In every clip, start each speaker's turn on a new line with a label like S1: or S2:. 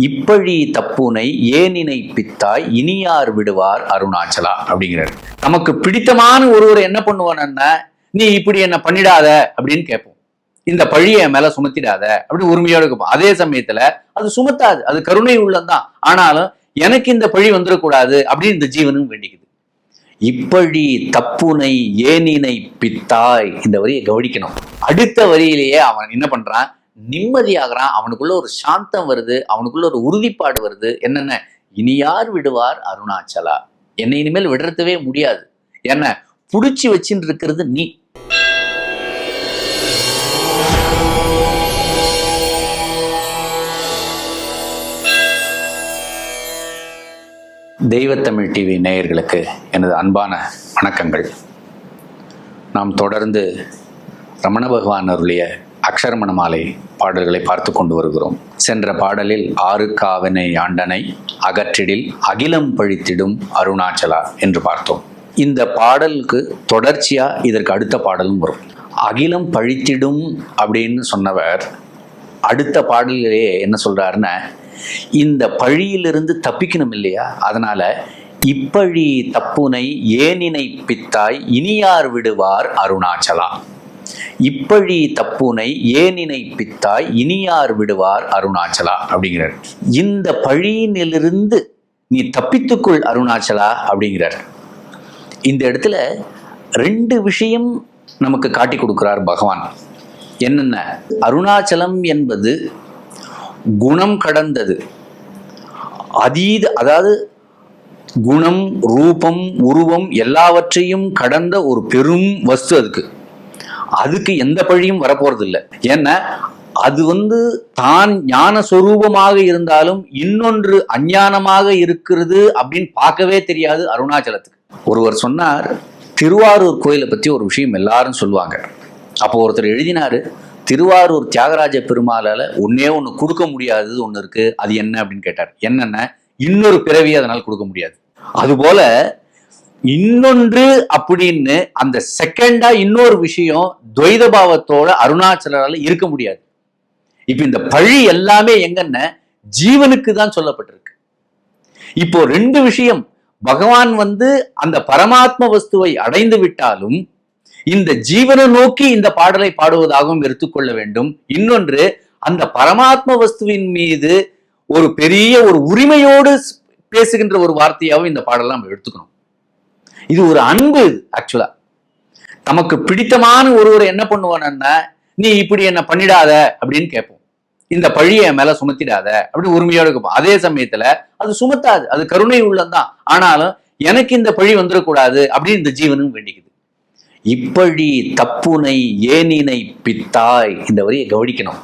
S1: இப்பழி தப்புனை ஏனினை பித்தாய் இனியார் விடுவார் அருணாச்சலா அப்படிங்கிறார். நமக்கு பிடித்தமான ஒருவரை என்ன பண்ணுவானா நீ இப்படி என்ன பண்ணிடாத அப்படின்னு கேட்போம். இந்த பழியை மேல சுமத்திடாத அப்படின்னு உரிமையோட கேட்போம். அதே சமயத்துல அது சுமத்தாது. அது கருணை உள்ளந்தான் ஆனாலும் எனக்கு இந்த பழி வந்துடக்கூடாது அப்படின்னு இந்த ஜீவனும் வேண்டிக்குது. இப்பழி தப்புனை ஏனினை பித்தாய் இந்த வரியை கவனிக்கணும். அடுத்த வரியிலேயே அவன் என்ன பண்றான்? நிம்மதியாகிறான் அவனுக்குள்ள ஒரு சாந்தம் வருது அவனுக்குள்ள ஒரு உறுதிப்பாடு வருது. என்னென்ன? இனி யார் விடுவார் அருணாச்சலா? என்னை இனிமேல் விடுறதுவே முடியாது. என்ன? புடிச்சு வச்சுட்டு இருக்கிறது நீ. தெய்வத்தமிழ் டிவி நேயர்களுக்கு எனது அன்பான வணக்கங்கள். நாம் தொடர்ந்து ரமண பகவான் அருளிய அக்ஷரமண மாலை பாடல்களை பார்த்து கொண்டு வருகிறோம். சென்ற பாடலில் ஆறு காவனை ஆண்டனை அகற்றிடில் அகிலம் பழித்திடும் அருணாச்சலா என்று பார்த்தோம். இந்த பாடலுக்கு தொடர்ச்சியாக இதற்கு அடுத்த பாடலும் வரும். அகிலம் பழித்திடும் அப்படின்னு சொன்னவர் அடுத்த பாடலிலேயே என்ன சொல்கிறாருன்னா இந்த பழியிலிருந்து தப்பிக்கணும் இல்லையா? அதனால் இப்பழி தப்புனை ஏனினை பித்தாய் இனியார் விடுவார் அருணாச்சலா. இப்பழி தப்புனை ஏனினை பித்தாய் இனியார் விடுவார் அருணாச்சலா அப்படிங்கிறார். இந்த பழியினிலிருந்து நீ தப்பித்துக்கொள் அருணாச்சலா அப்படிங்கிறார். இந்த இடத்துல ரெண்டு விஷயம் நமக்கு காட்டி கொடுக்கிறார் பகவான். என்னென்ன? அருணாச்சலம் என்பது குணம் கடந்தது. அதீத அதாவது குணம் ரூபம் உருவம் எல்லாவற்றையும் கடந்த ஒரு பெரும் வஸ்து அதுக்கு. அதுக்கு எந்த பழியும் வரப்போறது இல்லை ஏன்னா அது வந்து தான் ஞான சொரூபமாக இருந்தாலும் இன்னொன்று அஞ்ஞானமாக இருக்கிறது அப்படின்னு பார்க்கவே தெரியாது அருணாச்சலத்துக்கு. ஒருவர் சொன்னார் திருவாரூர் கோயிலை பற்றி ஒரு விஷயம் எல்லாரும் சொல்லுவாங்க. அப்போ ஒருத்தர் எழுதினாரு திருவாரூர் தியாகராஜ பெருமாளால் ஒன்னே ஒன்று கொடுக்க முடியாதது ஒன்று இருக்கு. அது என்ன? அப்படின்னு கேட்டார். என்னென்ன இன்னொரு பிறவி அதனால் கொடுக்க முடியாது. அதுபோல இன்னொன்று அப்படின்னு அந்த செகண்டா இன்னொரு விஷயம் துவைத பாவத்தோட அருணாச்சலால இருக்க முடியாது. இப்ப இந்த பழி எல்லாமே எங்கன்னா ஜீவனுக்கு தான் சொல்லப்பட்டிருக்கு. இப்போ ரெண்டு விஷயம் பகவான் வந்து அந்த பரமாத்ம வஸ்துவை அடைந்து விட்டாலும் இந்த ஜீவனை நோக்கி இந்த பாடலை பாடுவதாகவும் எடுத்துக்கொள்ள வேண்டும். இன்னொன்று அந்த பரமாத்ம வஸ்துவின் மீது ஒரு பெரிய ஒரு உரிமையோடு பேசுகின்ற ஒரு வார்த்தையாகவும் இந்த பாடலை நம்ம எடுத்துக்கணும். இது ஒரு அன்பு ஆக்சுவலா நமக்கு பிடித்தமான ஒருவர் என்ன பண்ணுவானா நீ இப்படி என்ன பண்ணிடாத அப்படின்னு கேட்போம். இந்த பழியை என் மேல சுமத்திடாத அப்படின்னு உரிமையோட கேட்போம். அதே சமயத்துல அது சுமத்தாது. அது கருணை உள்ளந்தான் ஆனாலும் எனக்கு இந்த பழி வந்துடக்கூடாது அப்படின்னு இந்த ஜீவனும் வேண்டிக்குது. இப்பழி தப்புனை ஏனினை பித்தாய் இந்த வரியை கவனிக்கணும்.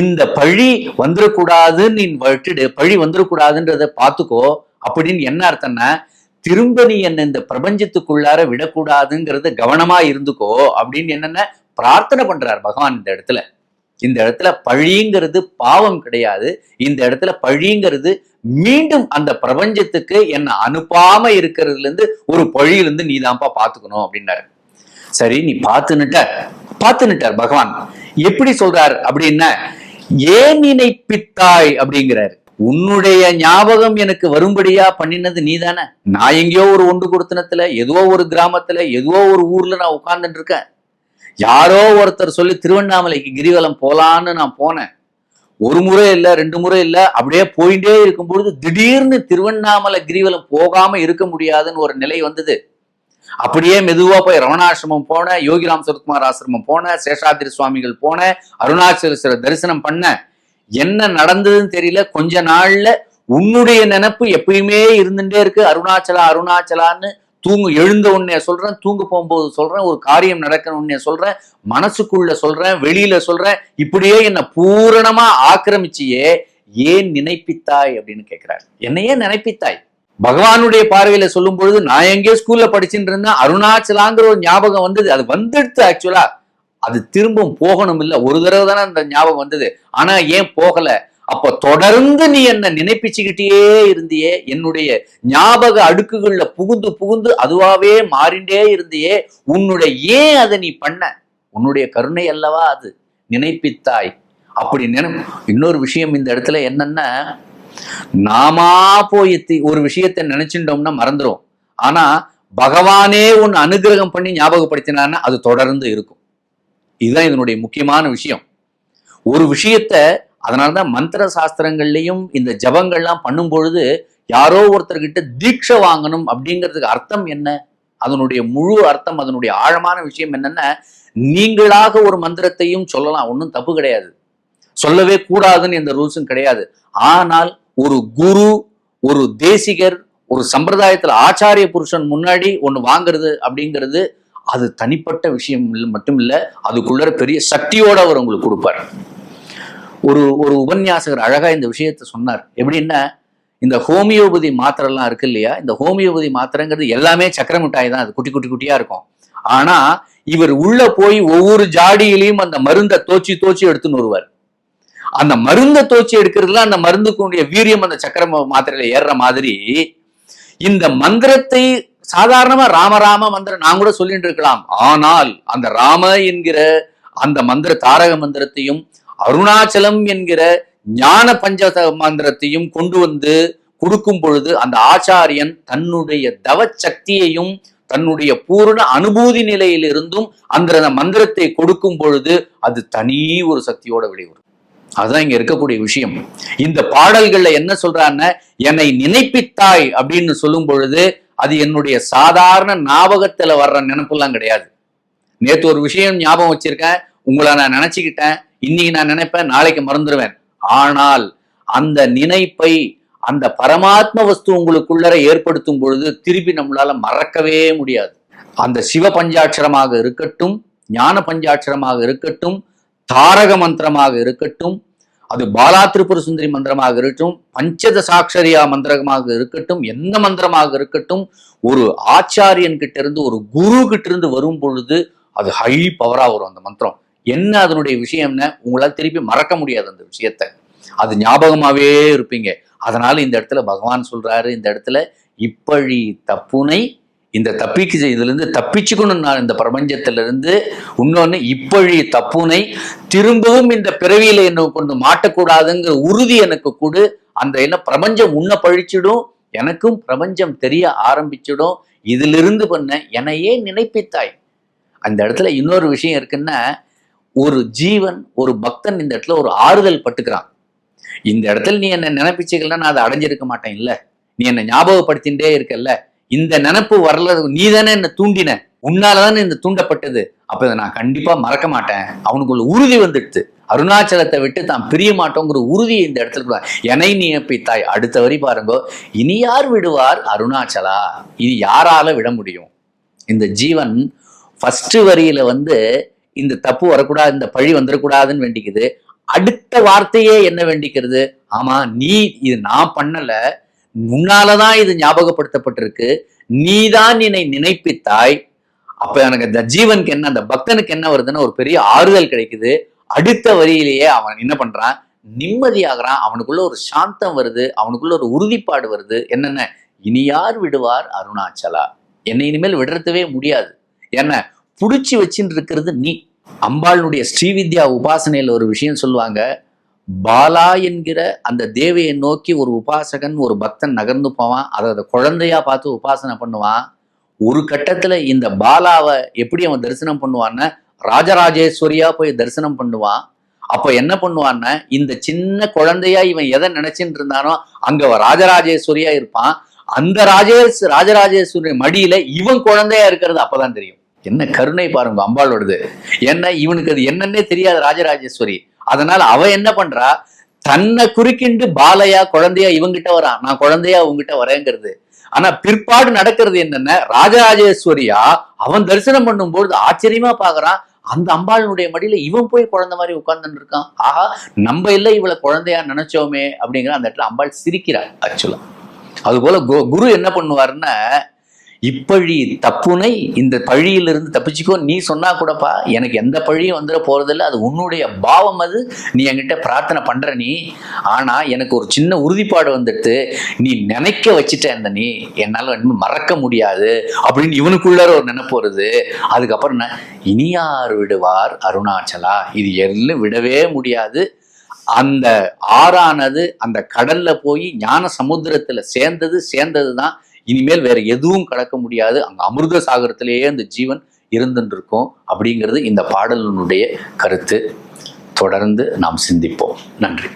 S1: இந்த பழி வந்துடக்கூடாதுன்னு நீ வட்டுடு பழி வந்துடக்கூடாதுன்றத பார்த்துக்கோ அப்படின்னு என்ன அர்த்தம்னா திரும்ப நீ என்ன இந்த பிரபஞ்சத்துக்குள்ளார விடக்கூடாதுங்கிறது கவனமா இருந்துக்கோ அப்படின்னு என்னென்ன பிரார்த்தனை பண்றார் பகவான் இந்த இடத்துல. இந்த இடத்துல பழிங்கிறது பாவம் கிடையாது. இந்த இடத்துல பழிங்கிறது மீண்டும் அந்த பிரபஞ்சத்துக்கு என்ன அனுப்பாம இருக்கிறதுல இருந்து ஒரு பழியிலிருந்து நீ தான்ப்பா பாத்துக்கணும் அப்படின்னாரு. சரி நீ பார்த்துன்னுட்ட பார்த்துன்னுட்டார் பகவான். எப்படி சொல்றார் அப்படின்னா ஏன் நினைப்பித்தாய்? அப்படிங்கிறாரு. உன்னுடைய ஞாபகம் எனக்கு வரும்படியா பண்ணினது நீ தானே நான் எங்கேயோ ஒரு ஒன்று கொடுத்தனத்துல ஏதோ ஒரு கிராமத்துல ஏதோ ஒரு ஊர்ல நான் உட்கார்ந்துட்டு இருக்கேன் யாரோ ஒருத்தர் சொல்லி திருவண்ணாமலைக்கு கிரிவலம் போலான்னு நான் போனேன். ஒரு முறை இல்ல ரெண்டு முறை இல்ல அப்படியே போயிட்டே இருக்கும் பொழுது திடீர்னு திருவண்ணாமலை கிரிவலம் போகாம இருக்க முடியாதுன்னு ஒரு நிலை வந்தது. அப்படியே மெதுவா போய் ரமணாசிரமம் போனேன் யோகிராம் சரத்குமார் ஆசிரமம் போன சேஷாதிரி சுவாமிகள் போனேன் அருணாச்சலேஸ்வரர் தரிசனம் பண்ணேன். என்ன நடந்ததுன்னு தெரியல. கொஞ்ச நாள்ல உன்னுடைய நினப்பு எப்பயுமே இருந்துட்டே இருக்கு. அருணாச்சலா அருணாச்சலான்னு தூங்கு எழுந்த உடனே சொல்றேன் தூங்க போகும்போது சொல்றேன் ஒரு காரியம் நடக்கணும் உன்னைய சொல்றேன் மனசுக்குள்ள சொல்றேன் வெளியில சொல்றேன் இப்படியே என்ன பூரணமா ஆக்கிரமிச்சியே ஏன் நினைப்பித்தாய் அப்படின்னு கேட்கிறார் என்னையே நினைப்பித்தாய். பகவானுடைய பார்வையில சொல்லும் பொழுது நான் எங்கேயோ ஸ்கூல்ல படிச்சுட்டு இருந்தேன் அருணாச்சலாங்கிற ஒரு ஞாபகம் வந்தது. அது வந்துடுத்து ஆக்சுவலா அது திரும்பவும் போகணும் இல்லை ஒரு தடவை தானே அந்த ஞாபகம் வந்தது. ஆனா ஏன் போகல? அப்ப தொடர்ந்து நீ என்ன நினைப்பிச்சுக்கிட்டே இருந்தியே. என்னுடைய ஞாபக அடுக்குகள்ல புகுந்து புகுந்து அதுவாவே மாறிண்டே இருந்தியே. உன்னுடைய ஏன் அதை நீ பண்ண? உன்னுடைய கருணை அல்லவா அது? நினைப்பித்தாய். அப்படி நினை இன்னொரு விஷயம் இந்த இடத்துல என்னன்னா நாமா போய் தி- ஒரு விஷயத்தை நினைச்சுட்டோம்னா மறந்துடும் ஆனா பகவானே உன் அனுகிரகம் பண்ணி ஞாபகப்படுத்தினான்னா அது தொடர்ந்து இருக்கும். இதுதான் இதனுடைய முக்கியமான விஷயம். ஒரு விஷயத்த அதனால்தான் மந்திர சாஸ்திரங்கள்லையும் இந்த ஜபங்கள்லாம் பண்ணும் பொழுது யாரோ ஒருத்தர்கிட்ட தீட்சை வாங்கணும் அப்படிங்கிறதுக்கு அர்த்தம் என்ன? அதனுடைய முழு அர்த்தம் அதனுடைய ஆழமான விஷயம் என்னன்னா நீங்களாக ஒரு மந்திரத்தையும் சொல்லலாம். ஒன்றும் தப்பு கிடையாது. சொல்லவே கூடாதுன்னு எந்த ரூல்ஸும் கிடையாது. ஆனால் ஒரு குரு ஒரு தேசிகர் ஒரு சம்பிரதாயத்தில் ஆச்சாரிய புருஷன் முன்னாடி ஒன்று வாங்குறது அப்படிங்கிறது அது தனிப்பட்ட விஷயம் மட்டும் இல்லை அதுக்குள்ள பெரிய சக்தியோடு அவர் உங்களுக்கு கொடுப்பார். ஒரு ஒரு உபன்யாசகர் அழகாக இந்த விஷயத்தை சொன்னார். எப்படின்னா இந்த ஹோமியோபதி மாத்திரைலாம் இருக்கு இல்லையா? இந்த ஹோமியோபதி மாத்திரைங்கிறது எல்லாமே சக்கர மிட்டாய் தான். அது குட்டி குட்டி குட்டியாக இருக்கும். ஆனால் இவர் உள்ள போய் ஒவ்வொரு ஜாடியிலையும் அந்த மருந்தை தோச்சி தோச்சி எடுத்துன்னு வருவார். அந்த மருந்தை தோச்சி எடுக்கிறதுல அந்த மருந்துக்குடைய வீரியம் அந்த சக்கர மாத்திரையில ஏறுற மாதிரி இந்த மந்திரத்தை சாதாரணமா ராமராம மந்திரம் நான் கூட சொல்லிட்டு இருக்கலாம். ஆனால் அந்த ராம என்கிற அந்த மந்திர தாரக மந்திரத்தையும் அருணாச்சலம் என்கிற ஞான பஞ்ச மந்திரத்தையும் கொண்டு வந்து கொடுக்கும் பொழுது அந்த ஆச்சாரியன் தன்னுடைய தவ சக்தியையும் தன்னுடைய பூரண அனுபூதி நிலையிலிருந்தும் அந்த மந்திரத்தை கொடுக்கும் பொழுது அது தனி ஒரு சக்தியோட வெளிவரும். அதுதான் இங்க இருக்கக்கூடிய விஷயம். இந்த பாடல்கள்ல என்ன சொல்றான்னா என்னை நினைப்பித்தாய் அப்படின்னு சொல்லும் பொழுது அது என்னுடைய சாதாரண ஞாபகத்துல வர்ற நினப்புலாம் கிடையாது. நேற்று ஒரு விஷயம் ஞாபகம் வச்சிருக்கேன். உங்களை நான் நினைச்சுக்கிட்டேன். இன்னைக்கு நான் நினைப்பேன். நாளைக்கு மறந்துடுவேன் ஆனால் அந்த நினைப்பை அந்த பரமாத்ம வஸ்து உங்களுக்குள்ளர ஏற்படுத்தும் பொழுது திருப்பி நம்மளால மறக்கவே முடியாது. அந்த சிவ பஞ்சாட்சரமாக இருக்கட்டும் ஞான பஞ்சாட்சரமாக இருக்கட்டும் தாரக மந்திரமாக இருக்கட்டும் அது பாலா திரிபுர சுந்தரி மந்திரமாக இருக்கட்டும் பஞ்சதசாட்சரியா மந்திரமாக இருக்கட்டும் எந்த மந்திரமாக இருக்கட்டும் ஒரு ஆச்சாரியன் கிட்ட இருந்து ஒரு குரு கிட்ட இருந்து வரும் பொழுது அது ஹை பவரா வரும் அந்த மந்திரம். என்ன அதனுடைய விஷயம்னு? உங்களால் திருப்பி மறக்க முடியாது அந்த விஷயத்த. அது ஞாபகமாவே இருப்பீங்க. அதனால இந்த இடத்துல பகவான் சொல்றாரு இந்த இடத்துல இப்பழி தப்புனை இந்த தப்பிக்கு இதுலேருந்து தப்பிச்சுக்கணும் நான் இந்த பிரபஞ்சத்திலிருந்து இருந்து இன்னொன்னு இப்பழி தப்புனை திரும்பவும் இந்த பிறவியில் என்ன கொண்டு மாட்டக்கூடாதுங்கிற உறுதி எனக்கு கொடு. அந்த என்ன பிரபஞ்சம் உன்னை பழிச்சிடும் எனக்கும் பிரபஞ்சம் தெரிய ஆரம்பிச்சிடும். இதிலிருந்து பண்ண என்னையே நினைப்பித்தாய். அந்த இடத்துல இன்னொரு விஷயம் இருக்குன்னா ஒரு ஜீவன் ஒரு பக்தன் இந்த இடத்துல ஒரு ஆறுதல் பட்டுக்கிறான். இந்த இடத்துல நீ என்னை நினைப்பிச்சுக்கல நான் அதை அடைஞ்சிருக்க மாட்டேன் இல்லை நீ என்னை ஞாபகப்படுத்தின்றே இருக்கல்ல. இந்த நினப்பு வரல நீ தானே என்ன தூண்டின. உன்னாலதானே இந்த தூண்டப்பட்டது. அப்ப இதை நான் கண்டிப்பா மறக்க மாட்டேன். அவனுக்குள்ள உறுதி வந்துடுது. அருணாச்சலத்தை விட்டு தான் பிரிய மாட்டோங்கிற உறுதியை இந்த இடத்துல கொடுத்தார். என்னை நியப்பித்தாய் அடுத்த வரி பாருங்க. இனி யார் விடுவார் அருணாச்சலா? இனி யாரால விட முடியும்? இந்த ஜீவன் ஃபர்ஸ்ட் வரியில வந்து இந்த தப்பு வரக்கூடாது இந்த பழி வந்துடக்கூடாதுன்னு வேண்டிக்குது. அடுத்த வார்த்தையே என்ன வேண்டிக்கிறது? ஆமா நீ இது நான் பண்ணல. உன்னாலதான் இது ஞாபகப்படுத்தப்பட்டிருக்கு. நீதான் என்னை நினைப்பித்தாய். அப்ப எனக்கு இந்த ஜீவனுக்கு என்ன அந்த பக்தனுக்கு என்ன வருதுன்னு ஒரு பெரிய ஆறுதல் கிடைக்குது. அடுத்த வரியிலேயே அவன் என்ன பண்றான்? நிம்மதியாகிறான். அவனுக்குள்ள ஒரு சாந்தம் வருது. அவனுக்குள்ள ஒரு உறுதிப்பாடு வருது. என்னென்ன? இனி யார் விடுவார் அருணாச்சலா? என்னை இனிமேல் விடுறதுவே முடியாது. என்ன? புடிச்சு வச்சுட்டு இருக்கிறது நீ. அம்பாளுடைய ஸ்ரீவித்யா உபாசனையில ஒரு விஷயம் சொல்லுவாங்க. பாலா என்கிற அந்த தேவையை நோக்கி ஒரு உபாசகன் ஒரு பக்தன் நகர்ந்து போவான். அதை அதை குழந்தையா பார்த்து உபாசனை பண்ணுவான். ஒரு கட்டத்துல இந்த பாலாவை எப்படி அவன் தரிசனம் பண்ணுவான்னா ராஜராஜேஸ்வரியா போய் தரிசனம் பண்ணுவான். அப்ப என்ன பண்ணுவான்னா இந்த சின்ன குழந்தையா இவன் எதை நினைச்சிட்டு இருந்தானோ அங்க ராஜராஜேஸ்வரியா இருப்பான். அந்த ராஜேஸ் ராஜராஜேஸ்வரி மடியில இவன் குழந்தையா இருக்கிறது அப்பதான் தெரியும். என்ன கருணை பாருங்க அம்பாளோடது. என்ன இவனுக்கு அது என்னன்னே தெரியாது ராஜராஜேஸ்வரி. அதனால அவ என்ன பண்றா? தன்னை குறுக்கிண்டு பாலையா குழந்தையா இவங்கிட்ட வரான் நான் குழந்தையா உங்ககிட்ட வரேங்கிறது. ஆனா பிற்பாடு நடக்கிறது என்னன்னா? ராஜராஜேஸ்வரியா அவன் தரிசனம் பண்ணும்போது ஆச்சரியமா பாக்குறான். அந்த அம்பாளினுடைய மடியில இவன் போய் குழந்தை மாதிரி உட்கார்ந்துட்டு இருக்கான். ஆஹா நம்ம இல்ல இவளை குழந்தையா நினைச்சோமே அப்படிங்கிற அந்த இடத்துல அம்பாள் சிரிக்கிறாள் ஆக்சுவலா அதுபோல கு- குரு என்ன பண்ணுவாருன்னா இப்பழி தப்புனை இந்த பழியிலிருந்து தப்பிச்சுக்கோ. நீ சொன்னா கூடப்பா எனக்கு எந்த பழியும் வந்துட போறதில்ல. அது உன்னுடைய பாவம் அது. நீ என்கிட்ட பிரார்த்தனை பண்ற நீ. ஆனா எனக்கு ஒரு சின்ன உறுதிப்பாடு வந்துட்டு நீ நினைக்க வச்சுட்ட அந்த நீ. என்னால மறக்க முடியாது அப்படின்னு இவனுக்குள்ளார ஒரு நினைப்பு வருது. அதுக்கப்புறம் இனியார் விடுவார் அருணாச்சலா. இது எல்லாம் விடவே முடியாது. அந்த ஆறானது அந்த கடல்ல போய் ஞான சமுத்திரத்துல சேர்ந்தது சேர்ந்தது தான் இனிமேல் வேற எதுவும் கடக்க முடியாது. அங்க அமிர்த சாகரத்திலேயே அந்த ஜீவன் இருந்துட்டு இருக்கும் அப்படிங்கிறது இந்த பாடலினுடைய கருத்து. தொடர்ந்து நாம் சிந்திப்போம். நன்றி.